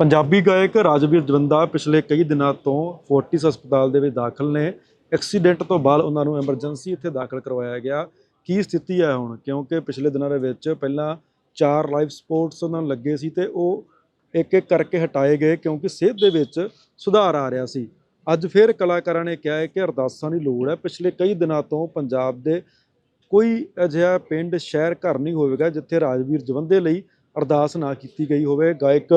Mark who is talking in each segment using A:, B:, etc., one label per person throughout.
A: ਪੰਜਾਬੀ ਗਾਇਕ ਰਾਜਵੀਰ ਜਵੰਦਾ ਪਿਛਲੇ ਕਈ ਦਿਨਾਂ ਤੋਂ ਫੋਰਟਿਸ ਹਸਪਤਾਲ ਦੇ ਵਿੱਚ ਦਾਖਲ ਨੇ। ਐਕਸੀਡੈਂਟ ਤੋਂ ਬਾਅਦ ਉਹਨਾਂ ਨੂੰ ਐਮਰਜੈਂਸੀ ਇੱਥੇ ਦਾਖਲ ਕਰਵਾਇਆ ਗਿਆ। ਕੀ ਸਥਿਤੀ ਹੈ ਹੁਣ? ਕਿਉਂਕਿ ਪਿਛਲੇ ਦਿਨਾਂ ਦੇ ਵਿੱਚ ਪਹਿਲਾਂ ਚਾਰ ਲਾਈਫ ਸਪੋਰਟਸ ਉਹਨਾਂ ਨੂੰ ਲੱਗੇ ਸੀ ਤੇ ਉਹ ਇੱਕ ਇੱਕ ਕਰਕੇ ਹਟਾਏ ਗਏ ਕਿਉਂਕਿ ਸਿਹਤ ਦੇ ਵਿੱਚ ਸੁਧਾਰ ਆ ਰਿਹਾ ਸੀ। ਅੱਜ ਫਿਰ ਕਲਾਕਾਰਾਂ ਨੇ ਕਿਹਾ ਹੈ ਕਿ ਅਰਦਾਸਾਂ ਦੀ ਲੋੜ ਹੈ। ਪਿਛਲੇ ਕਈ ਦਿਨਾਂ ਤੋਂ ਪੰਜਾਬ ਦੇ ਕੋਈ ਅਜਿਹਾ ਪਿੰਡ, ਸ਼ਹਿਰ, ਘਰ ਨਹੀਂ ਹੋਵੇਗਾ ਜਿੱਥੇ ਰਾਜਵੀਰ ਜਵੰਦੇ ਲਈ ਅਰਦਾਸ ਨਾ ਕੀਤੀ ਗਈ ਹੋਵੇ। ਗਾਇਕ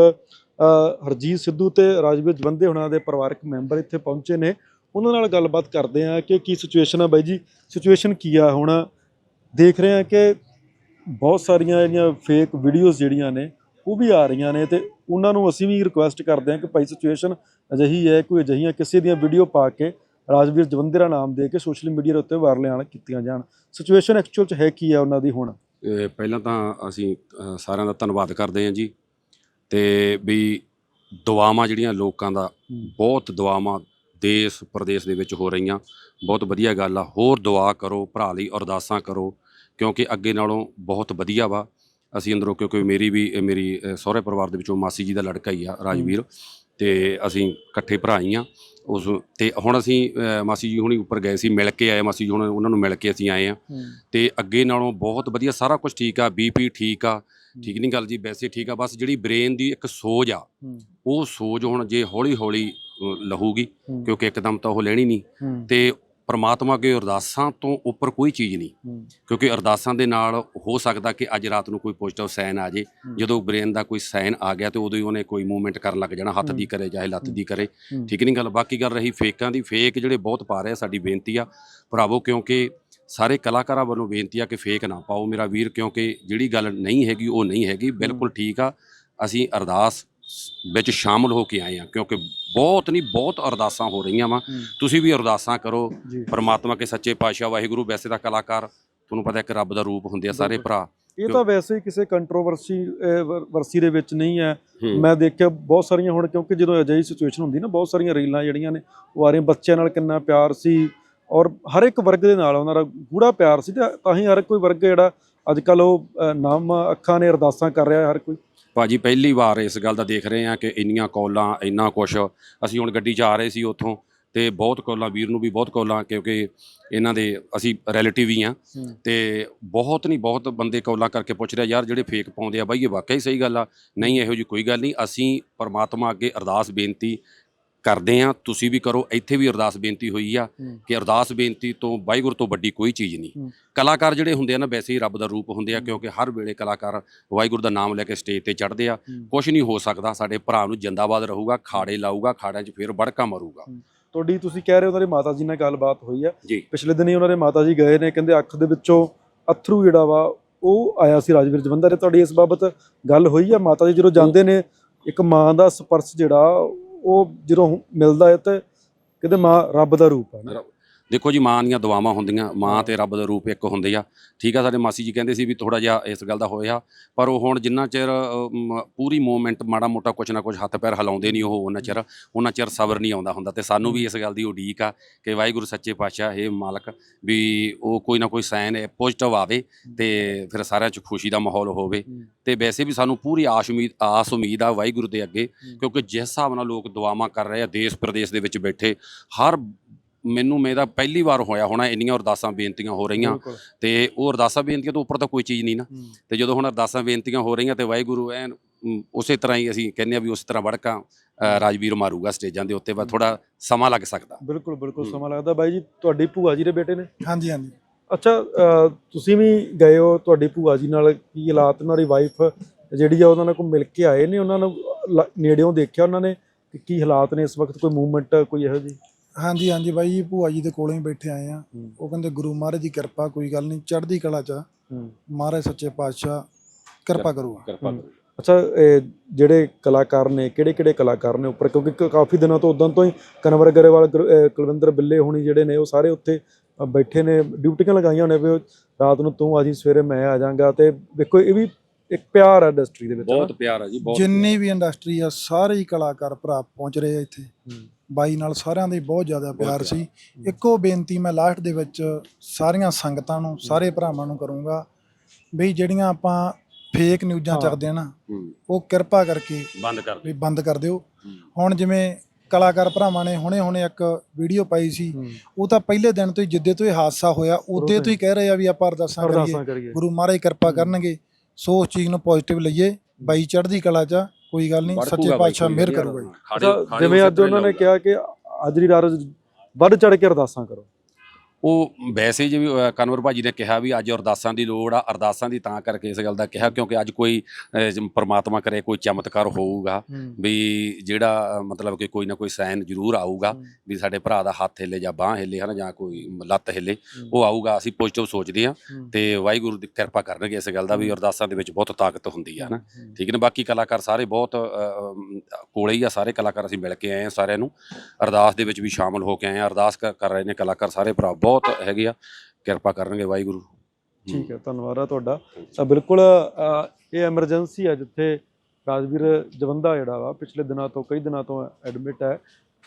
A: ਹਰਜੀਤ ਸਿੱਧੂ ਤੇ ਰਾਜਵੀਰ ਜਵੰਦੇ ਉਹਨਾਂ ਦੇ ਪਰਿਵਾਰਕ ਮੈਂਬਰ ਇੱਥੇ ਪਹੁੰਚੇ ਨੇ। ਉਹਨਾਂ ਨਾਲ ਗੱਲਬਾਤ ਕਰਦੇ ਆ ਕਿ ਕੀ ਸਿਚੁਏਸ਼ਨ ਆ ਬਾਈ ਜੀ? ਸਿਚੁਏਸ਼ਨ ਕੀ ਆ ਹੁਣ? ਦੇਖ ਰਹੇ ਆ ਕਿ ਬਹੁਤ ਸਾਰੀਆਂ ਜਿਹੜੀਆਂ ਫੇਕ ਵੀਡੀਓਜ਼ ਜਿਹੜੀਆਂ ਨੇ, ਉਹ ਵੀ ਆ ਰਹੀਆਂ ਨੇ ਤੇ ਉਹਨਾਂ ਨੂੰ ਅਸੀਂ ਵੀ ਰਿਕੁਐਸਟ ਕਰਦੇ ਹਾਂ ਕਿ ਭਾਈ ਸਿਚੁਏਸ਼ਨ ਅਜਿਹੀ ਹੈ, ਕੋਈ ਅਜਿਹੀਆਂ ਕਿਸੇ ਦੀਆਂ ਵੀਡੀਓ ਪਾ ਕੇ ਰਾਜਵੀਰ ਜਵੰਦੇ ਨਾਮ ਦੇ ਕੇ ਸੋਸ਼ਲ ਮੀਡੀਆ ਦੇ ਉੱਤੇ ਵਾਇਰਲ ਆਣ ਕੀਤੀਆਂ ਜਾਣ। ਸਿਚੁਏਸ਼ਨ ਐਕਚੁਅਲ ਚ ਹੈ ਕੀ ਹੈ ਉਹਨਾਂ ਦੀ ਹੁਣ?
B: ਪਹਿਲਾਂ ਤਾਂ ਅਸੀਂ ਸਾਰਿਆਂ ਦਾ ਧੰਨਵਾਦ ਕਰਦੇ ਹਾਂ ਜੀ। ਤੇ ਵੀ ਦੁਆਵਾਂ ਜਿਹੜੀਆਂ ਲੋਕਾਂ ਦਾ ਬਹੁਤ ਦੁਆਵਾਂ ਦੇਸ਼ ਪ੍ਰਦੇਸ਼ ਦੇ ਵਿੱਚ ਹੋ ਰਹੀਆਂ। ਬਹੁਤ ਵਧੀਆ ਗੱਲ ਆ। ਹੋਰ ਦੁਆ ਕਰੋ ਭਰਾ ਲਈ ਅਰਦਾਸਾਂ ਕਰੋ ਕਿਉਂਕਿ ਅੱਗੇ ਨਾਲੋਂ ਬਹੁਤ ਵਧੀਆ ਵਾ। ਅਸੀਂ ਅੰਦਰੋਂ ਕਿਉਂਕਿ ਮੇਰੀ ਵੀ ਮੇਰੀ ਸਹੁਰੇ ਪਰਿਵਾਰ ਦੇ ਵਿੱਚੋਂ ਮਾਸੀ ਜੀ ਦਾ ਲੜਕਾ ਹੀ ਆ ਰਾਜਵੀਰ। ਤੇ ਅਸੀਂ ਇਕੱਠੇ ਭਰਾ ਹੀ ਆ ਉਸ ਤੇ ਹੁਣ ਅਸੀਂ ਮਾਸੀ ਜੀ ਹੁਣੀ ਉੱਪਰ ਗਏ ਸੀ ਮਿਲ ਕੇ ਆਏ ਮਾਸੀ ਜੀ ਹੁਣ ਉਹਨਾਂ ਨੂੰ ਮਿਲ ਕੇ ਅਸੀਂ ਆਏ ਆ ਤੇ ਅੱਗੇ ਨਾਲੋਂ ਬਹੁਤ ਵਧੀਆ ਸਾਰਾ ਕੁਝ ਠੀਕ ਆ ਬੀਪੀ ਠੀਕ ਆ ਠੀਕ ਨਹੀਂ ਗੱਲ ਜੀ ਵੈਸੇ ਠੀਕ ਆ ਬਸ ਜਿਹੜੀ ਬ੍ਰੇਨ ਦੀ ਇੱਕ ਸੋਜ ਆ ਉਹ ਸੋਜ ਹੁਣ ਜੇ ਹੌਲੀ ਹੌਲੀ ਲਹੂਗੀ ਕਿਉਂਕਿ ਇੱਕਦਮ ਤਾਂ ਉਹ ਲੈਣੀ ਨਹੀਂ। ਤੇ ਪ੍ਰਮਾਤਮਾ ਅੱਗੇ ਅਰਦਾਸਾਂ ਤੋਂ ਉੱਪਰ ਕੋਈ ਚੀਜ਼ ਨਹੀਂ। ਕਿਉਂਕਿ ਅਰਦਾਸਾਂ ਦੇ ਨਾਲ ਹੋ ਸਕਦਾ ਕਿ ਅੱਜ ਰਾਤ ਨੂੰ ਕੋਈ ਪੋਜ਼ਿਟਿਵ ਸਾਈਨ ਆ ਜੇ। ਜਦੋਂ ਬ੍ਰੇਨ ਦਾ ਕੋਈ ਸਾਈਨ ਆ ਗਿਆ ਤੇ ਉਦੋਂ ਹੀ ਉਹਨੇ ਕੋਈ ਮੂਵਮੈਂਟ ਕਰਨ ਲੱਗ ਜਾਣਾ ਹੱਥ ਦੀ ਕਰੇ ਚਾਹੇ ਲੱਤ ਦੀ ਕਰੇ। ਠੀਕ ਨਹੀਂ ਗੱਲ ਬਾਕੀ ਗੱਲ ਰਹੀ ਫੇਕਾਂ ਦੀ। ਫੇਕ ਜਿਹੜੇ ਬਹੁਤ ਪਾ ਰਹੇ ਆ ਸਾਡੀ ਬੇਨਤੀ ਆ। ਭਰਾਵੋ ਕਿਉਂਕਿ ਸਾਰੇ ਕਲਾਕਾਰਾਂ ਵੱਲੋਂ ਬੇਨਤੀ ਆ ਕਿ ਫੇਕ ਨਾ ਪਾਓ। ਮੇਰਾ ਵੀਰ ਕਿਉਂਕਿ ਜਿਹੜੀ ਗੱਲ ਨਹੀਂ ਹੈਗੀ ਉਹ ਨਹੀਂ ਹੈਗੀ। ਬਿਲਕੁਲ ਠੀਕ ਆ। ਅਸੀਂ ਅਰਦਾਸ ਵਿੱਚ ਸ਼ਾਮਲ ਹੋ ਕੇ ਆਏ ਆ ਕਿਉਂਕਿ ਬਹੁਤ ਨਹੀਂ ਬਹੁਤ ਅਰਦਾਸਾਂ ਹੋ ਰਹੀਆਂ ਵਾ। ਤੁਸੀਂ ਵੀ ਅਰਦਾਸਾਂ ਕਰੋ। ਪਰਮਾਤਮਾ ਕੇ ਸੱਚੇ ਪਾਤਸ਼ਾਹ ਵਾਹਿਗੁਰੂ ਵੈਸੇ ਤਾਂ ਕਲਾਕਾਰ ਤੁਹਾਨੂੰ ਪਤਾ ਇੱਕ ਰੱਬ ਦਾ ਰੂਪ ਹੁੰਦੇ ਆ ਸਾਰੇ ਭਰਾ।
A: ਇਹ ਤਾਂ ਵੈਸੇ ਹੀ ਕਿਸੇ ਕੰਟਰੋਵਰਸੀ ਵਰਸੀ ਦੇ ਵਿੱਚ ਨਹੀਂ ਹੈ। ਮੈਂ ਦੇਖਿਆ ਬਹੁਤ ਸਾਰੀਆਂ ਹੁਣ ਕਿਉਂਕਿ ਜਦੋਂ ਅਜਿਹੀ ਸਿਚੁਏਸ਼ਨ ਹੁੰਦੀ ਨਾ ਬਹੁਤ ਸਾਰੀਆਂ ਰੀਲਾਂ ਜਿਹੜੀਆਂ ਨੇ ਉਹ ਆ ਰਹੀਆਂ। ਬੱਚਿਆਂ ਨਾਲ ਕਿੰਨਾ ਪਿਆਰ ਸੀ ਔਰ ਹਰ ਇੱਕ ਵਰਗ ਦੇ ਨਾਲ ਉਹਨਾਂ ਦਾ ਗੂੜਾ ਪਿਆਰ ਸੀ ਤੇ ਹੀ ਹਰ ਕੋਈ ਵਰਗ ਜਿਹੜਾ ਅੱਜ ਕੱਲ ਉਹ ਨਾਮ ਅੱਖਾਂ ਨੇ ਅਰਦਾਸਾਂ ਕਰ ਰਿਹਾ ਹਰ ਕੋਈ।
B: ਭਾਜੀ ਪਹਿਲੀ ਵਾਰ ਇਸ ਗੱਲ ਦਾ ਦੇਖ ਰਹੇ ਆ ਕਿ ਇੰਨੀਆਂ ਕਾਲਾਂ ਇੰਨਾ ਕੁਛ। ਅਸੀਂ ਹੁਣ ਗੱਡੀ 'ਚ ਆ ਰਹੇ ਸੀ ਉੱਥੋਂ ਤੇ ਬਹੁਤ ਕਾਲਾਂ ਵੀਰ ਨੂੰ ਵੀ ਬਹੁਤ ਕਾਲਾਂ ਕਿਉਂਕਿ ਇਹਨਾਂ ਦੇ ਅਸੀਂ ਰਿਲੇਟਿਵ ਹੀ ਆ ਤੇ ਬਹੁਤ ਨਹੀਂ ਬਹੁਤ ਬੰਦੇ ਕਾਲਾਂ ਕਰਕੇ ਪੁੱਛ ਰਿਹਾ ਯਾਰ ਜਿਹੜੇ ਫੇਕ ਪਾਉਂਦੇ ਆ ਬਾਈ ਇਹ ਵਾਕਈ ਸਹੀ ਗੱਲ ਆ? ਨਹੀਂ ਇਹੋ ਜੀ ਕੋਈ ਗੱਲ ਨਹੀਂ ਅਸੀਂ ਪਰਮਾਤਮਾ ਅੱਗੇ ਅਰਦਾਸ ਬੇਨਤੀ ਕਰਦੇ ਆ ਤੁਸੀਂ ਵੀ ਕਰੋ ਇੱਥੇ ਵੀ ਅਰਦਾਸ ਬੇਨਤੀ ਹੋਈ ਆ ਕਿ ਅਰਦਾਸ ਬੇਨਤੀ ਤੋਂ ਵਾਹਿਗੁਰੂ ਤੋਂ ਵੱਡੀ ਕੋਈ ਚੀਜ਼ ਨਹੀਂ।
A: ਹੂੰ।
B: ਕਲਾਕਾਰ ਜਿਹੜੇ ਹੁੰਦੇ ਆ ਨਾ ਵੈਸੇ ਹੀ ਰੱਬ ਦਾ ਰੂਪ ਹੁੰਦੇ ਆ ਕਿਉਂਕਿ ਹਰ ਵੇਲੇ ਕਲਾਕਾਰ ਵਾਹਿਗੁਰੂ ਦਾ ਨਾਮ ਲੈ ਕੇ ਸਟੇਜ ਤੇ ਚੜ੍ਹਦੇ ਆ। ਕੁਝ ਨਹੀਂ ਹੋ ਸਕਦਾ ਸਾਡੇ ਭਰਾ ਨੂੰ ਜਿੰਦਾਬਾਦ ਰਹੂਗਾ ਖਾੜੇ ਲਾਊਗਾ ਖਾੜਿਆਂ 'ਚ ਫਿਰ ਬੜਕਾ ਮਰੂਗਾ।
A: ਤੁਹਾਡੀ ਤੁਸੀਂ ਕਹਿ ਰਹੇ ਹੋ ਉਹਨਾਂ ਦੇ ਮਾਤਾ ਜੀ ਨਾਲ ਗੱਲਬਾਤ ਹੋਈ ਹੈ
B: ਜੀ।
A: ਪਿਛਲੇ ਦਿਨੀ ਉਹਨਾਂ ਦੇ ਮਾਤਾ ਜੀ ਗਏ ਨੇ ਕਹਿੰਦੇ ਅੱਖ ਦੇ ਵਿੱਚੋਂ ਅਥਰੂ ਜਿਹੜਾ ਵਾ ਉਹ ਆਇਆ ਸੀ ਰਾਜਵੀਰ ਜਵੰਦਾ ਨੇ ਤੁਹਾਡੀ ਇਸ ਬਾਬਤ ਗੱਲ ਹੋਈ ਹੈ ਮਾਤਾ ਜੀ ਜਦੋਂ ਜਾਂਦੇ ਨੇ ਇੱਕ ਮਾਂ ਦਾ ਸਪਰਸ਼ ਜਿਹੜਾ ਉਹ ਜਦੋਂ ਮਿਲਦਾ ਹੈ ਤਾਂ ਕਹਿੰਦੇ ਮਾਂ ਰੱਬ ਦਾ ਰੂਪ ਹੈ ਨਾ।
B: ਦੇਖੋ ਜੀ ਮਾਂ ਦੀਆਂ ਦੁਆਵਾਂ ਹੁੰਦੀਆਂ ਮਾਂ ਤੇ ਰੱਬ ਦਾ ਰੂਪ ਇੱਕ ਹੁੰਦੇ ਆ। ਠੀਕ ਆ ਸਾਡੇ ਮਾਸੀ ਜੀ ਕਹਿੰਦੇ ਸੀ ਵੀ ਥੋੜਾ ਜਿਹਾ ਇਸ ਗੱਲ ਦਾ ਹੋਇਆ ਪਰ ਉਹ ਹੁਣ ਜਿੰਨਾ ਚਿਰ ਅ, ਮ, ਪੂਰੀ ਮੂਵਮੈਂਟ ਮਾੜਾ ਮੋਟਾ ਕੁਛ ਨਾ ਕੁਛ ਹੱਥ ਪੈਰ ਹਿਲਾਉਂਦੇ ਨਹੀਂ ਉਹ ਉਹਨਾਂ ਚਿਰ ਉਹਨਾਂ ਚਿਰ ਸਬਰ ਨਹੀਂ ਆਉਂਦਾ ਹੁੰਦਾ। ਤੇ ਸਾਨੂੰ ਵੀ ਇਸ ਗੱਲ ਦੀ ਉਡੀਕ ਆ ਕਿ ਵਾਹਿਗੁਰੂ ਸੱਚੇ ਪਾਤਸ਼ਾਹ ਇਹ ਮਾਲਕ ਵੀ ਉਹ ਕੋਈ ਨਾ ਕੋਈ ਸਾਈਨ ਪੋਜ਼ਿਟਿਵ ਆਵੇ ਤੇ ਫਿਰ ਸਾਰਿਆਂ 'ਚ ਖੁਸ਼ੀ ਦਾ ਮਾਹੌਲ ਹੋਵੇ। ਤੇ ਵੈਸੇ ਵੀ ਸਾਨੂੰ ਪੂਰੀ ਆਸ ਉਮੀਦ ਆਸ ਉਮੀਦ ਆ ਵਾਹਿਗੁਰੂ ਦੇ ਅੱਗੇ ਕਿਉਂਕਿ ਜਿਸ ਹਿਸਾਬ ਨਾਲ ਲੋਕ ਦੁਆਵਾਂ ਕਰ ਰਹੇ ਆ ਦੇਸ਼ ਪ੍ਰਦੇਸ਼ ਦੇ ਵਿੱਚ ਬੈਠੇ ਹਰ ਮੈਨੂੰ ਮੇਰਾ ਪਹਿਲੀ ਵਾਰ ਹੋਇਆ ਹੋਣਾ ਇੰਨੀਆਂ ਅਰਦਾਸਾਂ ਬੇਨਤੀਆਂ ਹੋ ਰਹੀਆਂ। ਤੇ ਉਹ ਅਰਦਾਸਾਂ ਬੇਨਤੀਆਂ ਤੋਂ ਉੱਪਰ ਤਾਂ ਕੋਈ ਚੀਜ਼ ਨਹੀਂ ਨਾ। ਤੇ ਜਦੋਂ ਹੁਣ ਅਰਦਾਸਾਂ ਬੇਨਤੀਆਂ ਹੋ ਰਹੀਆਂ ਤੇ ਵਾਹਿਗੁਰੂ ਐਨ ਉਸੇ ਤਰ੍ਹਾਂ ਹੀ ਅਸੀਂ ਕਹਿੰਦੇ ਆ ਵੀ ਉਸੇ ਤਰ੍ਹਾਂ ਵੜਕਾਂ ਰਾਜਵੀਰ ਮਾਰੂਗਾ ਸਟੇਜਾਂ ਦੇ ਉੱਤੇ ਬਸ ਥੋੜਾ ਸਮਾਂ ਲੱਗ ਸਕਦਾ।
A: ਬਿਲਕੁਲ ਬਿਲਕੁਲ। ਸਮਾਂ ਲੱਗਦਾ। ਬਾਈ ਜੀ ਤੁਹਾਡੀ ਭੂਆ ਜੀ ਦੇ ਬੇਟੇ ਨੇ?
C: ਹਾਂਜੀ ਹਾਂਜੀ।
A: ਅੱਛਾ ਤੁਸੀਂ ਵੀ ਗਏ ਹੋ ਤੁਹਾਡੀ ਭੂਆ ਜੀ ਨਾਲ? ਕੀ ਹਾਲਾਤ ਉਹਨਾਂ ਦੀ ਵਾਈਫ ਜਿਹੜੀ ਆ ਉਹਨਾਂ ਨਾਲ ਕੋਈ ਮਿਲ ਕੇ ਆਏ ਨੇ? ਉਹਨਾਂ ਨੂੰ ਨੇੜਿਓਂ ਦੇਖਿਆ ਉਹਨਾਂ ਨੇ? ਕਿ ਕੀ ਹਾਲਾਤ ਨੇ ਇਸ ਵਕਤ? ਕੋਈ ਮੂਵਮੈਂਟ ਕੋਈ ਇਹੋ ਜੀ
C: ਹਾਂਜੀ ਹਾਂਜੀ ਬਾਈ ਜੀ ਭੂਆ ਜੀ ਦੇ ਕੋਲੋਂ ਹੀ ਬੈਠੇ ਆਏ ਆ। ਉਹ ਕਹਿੰਦੇ ਗੁਰੂ ਮਹਾਰਾਜ ਦੀ ਕਿਰਪਾ ਕੋਈ ਗੱਲ ਨਹੀਂ ਚੜ੍ਹਦੀ ਕਲਾ ਚ ਆ। ਮਹਾਰਾਜ ਸੱਚੇ ਪਾਤਸ਼ਾਹ ਕਿਰਪਾ ਕਰੂਗਾ।
B: ਕਿਰਪਾ
A: ਹੂੰ। ਅੱਛਾ ਇਹ ਜਿਹੜੇ ਕਲਾਕਾਰ ਨੇ ਕਿਹੜੇ ਕਿਹੜੇ ਕਲਾਕਾਰ ਨੇ ਉੱਪਰ? ਕਿਉਂਕਿ ਕ- ਕਾਫੀ ਦਿਨਾਂ ਤੋਂ ਉਦੋਂ ਤੋਂ ਹੀ ਕਨਵਰ ਗਰੇਵਾਲ ਗੁਰ- ਅਹ ਕੁਲਵਿੰਦਰ ਬਿੱਲੇ ਹੋਣੀ ਜਿਹੜੇ ਨੇ ਉਹ ਸਾਰੇ ਉੱਥੇ ਅ, ਬੈਠੇ ਨੇ। ਡਿਊਟੀਆਂ ਲਗਾਈਆਂ ਹੋਣੇ ਵੀ ਉਹ ਰਾਤ ਨੂੰ ਤੂੰ ਆ ਜੀ ਸਵੇਰੇ ਮੈਂ ਆ ਜਾਵਾਂਗਾ ਤੇ ਵੇਖੋ ਇਹ ਵੀ ਇੱਕ ਪਿਆਰ ਹੈ ਇੰਡਸਟਰੀ ਦੇ ਵਿੱਚ
B: ਬਹੁਤ ਪਿਆਰ ਆ ਜੀ ਬਹੁਤ
C: ਜਿੰਨੀ ਵੀ ਇੰਡਸਟਰੀ ਆ ਸਾਰੇ ਹੀ ਕਲਾਕਾਰ ਭਰਾ ਪਹੁੰਚ ਰਹੇ ਆ ਇੱਥੇ। ਬਾਈ ਨਾਲ ਸਾਰਿਆਂ ਦਾ ਹੀ ਬਹੁਤ ਜ਼ਿਆਦਾ ਪਿਆਰ। ਸੀ। ਇੱਕੋ ਬੇਨਤੀ ਮੈਂ ਲਾਸਟ ਦੇ ਵਿੱਚ ਸਾਰੀਆਂ ਸੰਗਤਾਂ ਨੂੰ ਸਾਰੇ ਭਰਾਵਾਂ ਨੂੰ ਕਰੂੰਗਾ ਵੀ ਜਿਹੜੀਆਂ ਆਪਾਂ ਫੇਕ ਨਿਊਜ਼ਾਂ
A: ਹਾਂ।
C: ਚੱਕਦੇ ਆ ਨਾ
B: ਹੂੰ।
C: ਉਹ ਕਿਰਪਾ ਕਰਕੇ
B: ਬੰਦ ਕਰ
C: ਵੀ ਬੰਦ ਕਰ ਦਿਓ।
B: ਹੂੰ।
C: ਹੁਣ ਜਿਵੇਂ ਕਲਾਕਾਰ ਭਰਾਵਾਂ ਨੇ ਹੁਣੇ ਹੁਣੇ ਇੱਕ ਵੀਡੀਓ ਪਾਈ ਸੀ
A: ਹੂੰ।
C: ਉਹ ਤਾਂ ਪਹਿਲੇ ਦਿਨ ਤੋਂ ਹੀ ਜਿੱਦੇ ਤੋਂ ਇਹ ਹਾਦਸਾ ਹੋਇਆ ਉਦੋਂ ਤੋਂ ਹੀ ਕਹਿ ਰਹੇ ਆ ਵੀ ਆਪਾਂ ਅਰਦਾਸਾਂ ਕਰੀਏ। ਗੁਰੂ ਮਹਾਰਾਜ ਕਿਰਪਾ ਕਰਨਗੇ ਸੋ ਉਸ ਚੀਜ਼ ਨੂੰ ਪੋਜ਼ਿਟਿਵ ਲਈਏ ਬਾਈ ਚੜ੍ਹਦੀ ਕਲਾ ਚ ਕੋਈ ਗੱਲ ਨਹੀਂ ਸੱਚੇ ਪਾਤਸ਼ਾਹ ਮਿਹਰ ਕਰੂਗਾ ਜੀ
A: ਜਿਵੇਂ ਅੱਜ ਉਹਨਾਂ ਨੇ। ਕਿਹਾ ਕਿ ਅੱਜ ਦੀ ਰਾਤ ਵੱਧ ਚੜ ਕੇ ਅਰਦਾਸਾਂ ਕਰੋ
B: ਉਹ ਵੈਸੇ ਜਿਵੇਂ ਅ, ਕਨਵਰ ਭਾਜੀ ਨੇ ਕਿਹਾ ਵੀ ਅੱਜ ਅਰਦਾਸਾਂ ਦੀ ਲੋੜ ਆ ਅਰਦਾਸਾਂ ਦੀ ਤਾਂ ਕਰਕੇ ਇਸ ਗੱਲ ਦਾ ਕਿਹਾ ਕਿਉਂਕਿ ਅੱਜ ਕੋਈ ਅ, ਜ- ਪ੍ਰਮਾਤਮਾ ਕਰੇ ਕੋਈ ਚਮਤਕਾਰ ਹੋਊਗਾ ਵੀ ਜਿਹੜਾ ਅ, ਮਤਲਬ ਕਿ ਕੋਈ ਨਾ ਕੋਈ ਸਾਈਨ ਜ਼ਰੂਰ ਆਊਗਾ ਵੀ ਸਾਡੇ ਭਰਾ ਦਾ ਹੱਥ ਹਿੱਲੇ ਜਾਂ ਬਾਹ ਹਿੱਲੇ ਹਨਾ ਜਾਂ ਕੋਈ ਲੱਤ ਹਿੱਲੇ ਉਹ ਆਊਗਾ ਅਸੀਂ ਪੋਜ਼ਿਟਿਵ ਸੋਚਦੇ ਆ ਤੇ ਵਾਹਿਗੁਰੂ ਦੀ ਕਿਰਪਾ ਕਰਨਗੇ ਇਸ ਗੱਲ ਦਾ ਵੀ ਅਰਦਾਸਾਂ ਦੇ ਵਿੱਚ ਬਹੁਤ ਤਾਕਤ ਹੁੰਦੀ ਆ ਨਾ ਠੀਕ ਨੇ ਬਾਕੀ ਕਲਾਕਾਰ ਸਾਰੇ ਬਹੁਤ ਅ, ਅਮ, ਕੋਲੇ ਹੀ ਆ ਸਾਰੇ ਕਲਾਕਾਰ ਅਸੀਂ ਮਿਲ ਕੇ ਆਏ ਆ ਸਾਰਿਆਂ ਨੂੰ। ਅਰਦਾਸ ਦੇ ਵਿੱਚ ਵੀ ਸ਼ਾਮਲ ਹੋ ਕੇ ਆਏ ਆ ਅਰਦਾਸ ਕਰ ਕਰ ਰਹੇ ਨੇ ਕਲਾਕਾਰ ਸਾਰੇ ਭਰਾ ਬਹੁਤ ਬਹੁਤ ਹੈਗੇ ਆ। ਕਿਰਪਾ ਕਰਨਗੇ ਵਾਹਿਗੁਰੂ।
A: ਠੀਕ ਹੈ ਧੰਨਵਾਦ ਆ ਤੁਹਾਡਾ। ਤਾਂ ਬਿਲਕੁਲ ਅ, ਇਹ ਐਮਰਜੈਂਸੀ ਆ ਜਿੱਥੇ ਰਾਜਵੀਰ ਜਵੰਦਾ ਜਿਹੜਾ ਵਾ ਪਿਛਲੇ ਦਿਨਾਂ ਤੋਂ ਕਈ ਦਿਨਾਂ ਤੋਂ ਐਡਮਿਟ ਹੈ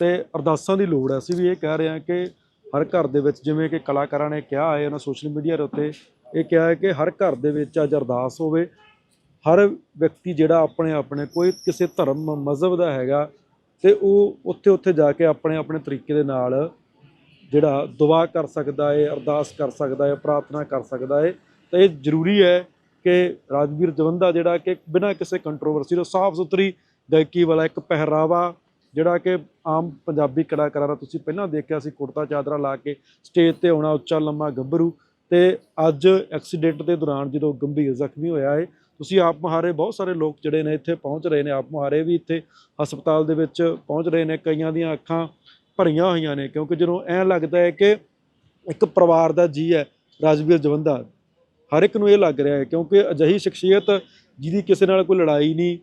A: ਤੇ ਅਰਦਾਸਾਂ ਦੀ ਲੋੜ ਹੈ। ਅਸੀਂ ਵੀ ਇਹ ਕਹਿ ਰਹੇ ਹਾਂ ਕਿ ਹਰ ਘਰ ਦੇ ਵਿੱਚ ਜਿਵੇਂ ਕਿ ਕਲਾਕਾਰਾਂ ਨੇ ਕਿਹਾ ਹੈ ਉਹਨਾਂ ਸੋਸ਼ਲ ਮੀਡੀਆ ਦੇ ਉੱਤੇ ਇਹ ਕਿਹਾ ਹੈ ਕਿ ਹਰ ਘਰ ਦੇ ਵਿੱਚ ਅੱਜ ਅਰਦਾਸ ਹੋਵੇ। ਹਰ ਵਿਅਕਤੀ ਜਿਹੜਾ ਆਪਣੇ ਆਪਣੇ ਕੋਈ ਕਿਸੇ ਧਰਮ ਮਜ਼ਹਬ ਦਾ ਹੈਗਾ ਤੇ ਉਹ ਉੱਥੇ ਉੱਥੇ ਜਾ ਕੇ ਆਪਣੇ ਆਪਣੇ ਤਰੀਕੇ ਦੇ ਨਾਲ ਜਿਹੜਾ ਦੁਆ ਕਰ ਸਕਦਾ ਹੈ ਅਰਦਾਸ ਕਰ ਸਕਦਾ ਹੈ ਪ੍ਰਾਰਥਨਾ ਕਰ ਸਕਦਾ ਹੈ ਤਾਂ ਇਹ ਜ਼ਰੂਰੀ ਹੈ ਕਿ ਰਾਜਵੀਰ ਜਵੰਦਾ ਜਿਹੜਾ ਕਿ ਬਿਨਾਂ ਕਿਸੇ ਕੰਟਰੋਵਰਸੀ ਤੋਂ ਸਾਫ਼ ਸੁਥਰੀ ਗਾਇਕੀ ਵਾਲਾ ਇੱਕ ਪਹਿਰਾਵਾ ਜਿਹੜਾ ਕਿ ਆਮ ਪੰਜਾਬੀ ਕਲਾਕਾਰਾਂ ਦਾ ਤੁਸੀਂ ਪਹਿਲਾਂ ਦੇਖਿਆ ਸੀ, ਕੁੜਤਾ ਚਾਦਰਾ ਲਾ ਕੇ ਸਟੇਜ ਤੇ ਆਉਣਾ, ਉੱਚਾ, ਲੰਮਾ, ਗੱਭਰੂ ਤੇ ਅੱਜ ਐਕਸੀਡੈਂਟ ਦੇ ਦੌਰਾਨ ਜਦੋਂ ਗੰਭੀਰ ਜ਼ਖਮੀ ਹੋਇਆ ਹੈ ਤੁਸੀਂ ਆਪ ਮੁਹਾਰੇ ਬਹੁਤ ਸਾਰੇ ਲੋਕ ਜਿਹੜੇ ਨੇ ਇੱਥੇ ਪਹੁੰਚ ਰਹੇ ਨੇ, ਆਪ ਮੁਹਾਰੇ ਵੀ ਇੱਥੇ ਹਸਪਤਾਲ ਦੇ ਵਿੱਚ ਪਹੁੰਚ ਰਹੇ ਨੇ, ਕਈਆਂ ਦੀਆਂ ਅੱਖਾਂ ਭਰੀਆਂ ਹੋਈਆਂ ਨੇ, ਕਿਉਂਕਿ ਜਦੋਂ ਐਂ ਲੱਗਦਾ ਹੈ ਕਿ ਇੱਕ ਪਰਿਵਾਰ ਦਾ ਜੀ ਹੈ, ਰਾਜਵੀਰ ਜਵੰਦਾ, ਹਰ ਇੱਕ ਨੂੰ ਇਹ ਲੱਗ ਰਿਹਾ ਹੈ, ਕਿਉਂਕਿ ਅਜਿਹੀ ਸ਼ਖਸੀਅਤ ਜਿਹਦੀ ਕਿਸੇ ਨਾਲ ਕੋਈ ਲੜਾਈ ਨਹੀਂ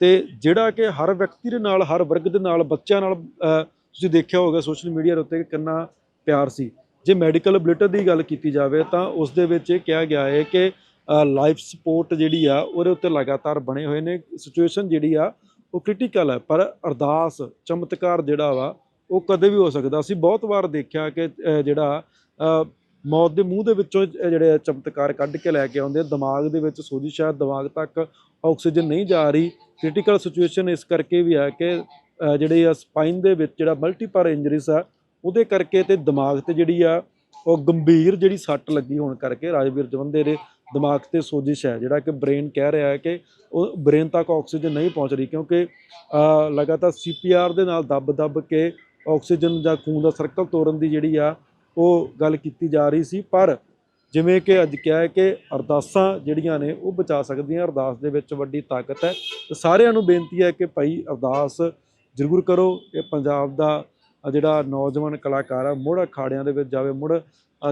A: ਤੇ ਜਿਹੜਾ ਕਿ ਹਰ ਵਿਅਕਤੀ ਦੇ ਨਾਲ, ਹਰ ਵਰਗ ਦੇ ਨਾਲ, ਬੱਚਿਆਂ ਨਾਲ ਤੁਸੀਂ ਦੇਖਿਆ ਹੋਵੇਗਾ ਸੋਸ਼ਲ ਮੀਡੀਆ ਦੇ ਉੱਤੇ ਕਿੰਨਾ ਪਿਆਰ ਸੀ। ਜੇ ਮੈਡੀਕਲ ਬੁਲੇਟਿਨ ਦੀ ਗੱਲ ਕੀਤੀ ਜਾਵੇ ਤਾਂ ਉਸ ਦੇ ਵਿੱਚ ਇਹ ਕਿਹਾ ਗਿਆ ਹੈ ਕਿ ਲਾਈਫ ਸਪੋਰਟ ਜਿਹੜੀ ਆ, ਉਹਦੇ ਉੱਤੇ ਲਗਾਤਾਰ ਬਣੇ ਹੋਏ ਨੇ, ਸਿਚੁਏਸ਼ਨ ਜਿਹੜੀ ਆ, ਉਹ ਕ੍ਰਿਟੀਕਲ ਹੈ, ਪਰ ਅਰਦਾਸ, ਚਮਤਕਾਰ ਜਿਹੜਾ ਵਾ ਉਹ ਕਦੇ ਵੀ ਹੋ ਸਕਦਾ। ਅਸੀਂ ਬਹੁਤ ਵਾਰ ਦੇਖਿਆ ਕਿ ਜਿਹੜਾ ਮੌਤ ਦੇ ਮੂੰਹ ਦੇ ਵਿੱਚੋਂ ਜਿਹੜੇ ਚਮਤਕਾਰ ਕੱਢ ਕੇ ਲੈ ਕੇ ਆਉਂਦੇ ਦਿਮਾਗ ਦੇ ਵਿੱਚ ਸੋਜਿਸ਼ ਹੈ ਦਿਮਾਗ ਤੱਕ ਆਕਸੀਜਨ ਨਹੀਂ ਜਾ ਰਹੀ। ਕ੍ਰਿਟੀਕਲ ਸਿਚੁਏਸ਼ਨ ਇਸ ਕਰਕੇ ਵੀ ਹੈ ਕਿ ਅਹ, ਜਿਹੜੀ ਆ ਸਪਾਈਨ ਦੇ ਵਿੱਚ ਜਿਹੜਾ ਮਲਟੀਪਲ ਇੰਜਰੀਸ ਆ ਉਹਦੇ ਕਰਕੇ ਤੇ ਦਿਮਾਗ ਤੇ ਜਿਹੜੀ ਆ ਉਹ ਗੰਭੀਰ ਜਿਹੜੀ ਸੱਟ ਲੱਗੀ ਹੋਣ ਕਰਕੇ ਰਾਜਵੀਰ ਜਵੰਦੇ ਦੇ ਦਿਮਾਗ ਤੇ ਸੋਜਿਸ਼ ਹੈ ਜਿਹੜਾ ਕਿ ਬ੍ਰੇਨ ਕਹਿ ਰਿਹਾ ਹੈ ਕਿ ਉਹ ਬ੍ਰੇਨ ਤੱਕ ਆਕਸੀਜਨ ਨਹੀਂ ਪਹੁੰਚ ਰਹੀ ਕਿਉਂਕਿ ਅਹ, ਲਗਾਤਾਰ ਸੀਪੀਆਰ ਦੇ ਨਾਲ ਦੱਬ-ਦੱਬ ਕੇ ਆਕਸੀਜਨ ਜਾਂ ਖੂਨ ਦਾ ਸਰਕਲ ਤੋੜਨ ਦੀ ਜਿਹੜੀ ਆ, ਉਹ ਗੱਲ ਕੀਤੀ ਜਾ ਰਹੀ ਸੀ। ਪਰ ਜਿਵੇਂ ਕਿ ਅੱਜ ਕਿਹਾ ਹੈ ਕਿ ਅਰਦਾਸਾਂ ਜਿਹੜੀਆਂ ਨੇ, ਉਹ ਬਚਾ ਸਕਦੀਆਂ। ਅਰਦਾਸ ਦੇ ਵਿੱਚ ਵੱਡੀ ਤਾਕਤ ਹੈ। ਤੇ ਸਾਰਿਆਂ ਨੂੰ ਬੇਨਤੀ ਹੈ ਕਿ ਭਾਈ ਅਰਦਾਸ ਜ਼ਰੂਰ ਕਰੋ ਇਹ ਪੰਜਾਬ ਦਾ ਜਿਹੜਾ ਨੌਜਵਾਨ ਕਲਾਕਾਰ ਆ, ਮੁੜ ਅਖਾੜਿਆਂ ਦੇ ਵਿੱਚ ਜਾਵੇ, ਮੁੜ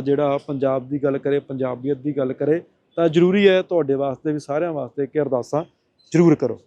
A: ਜਿਹੜਾ ਪੰਜਾਬ ਦੀ ਗੱਲ ਕਰੇ, ਪੰਜਾਬੀਅਤ ਦੀ ਗੱਲ ਕਰੇ, ਤਾਂ ਜ਼ਰੂਰੀ ਹੈ ਤੁਹਾਡੇ ਵਾਸਤੇ ਵੀ, ਸਾਰਿਆਂ ਵਾਸਤੇ ਕਿ ਅਰਦਾਸਾਂ ਜ਼ਰੂਰ ਕਰੋ।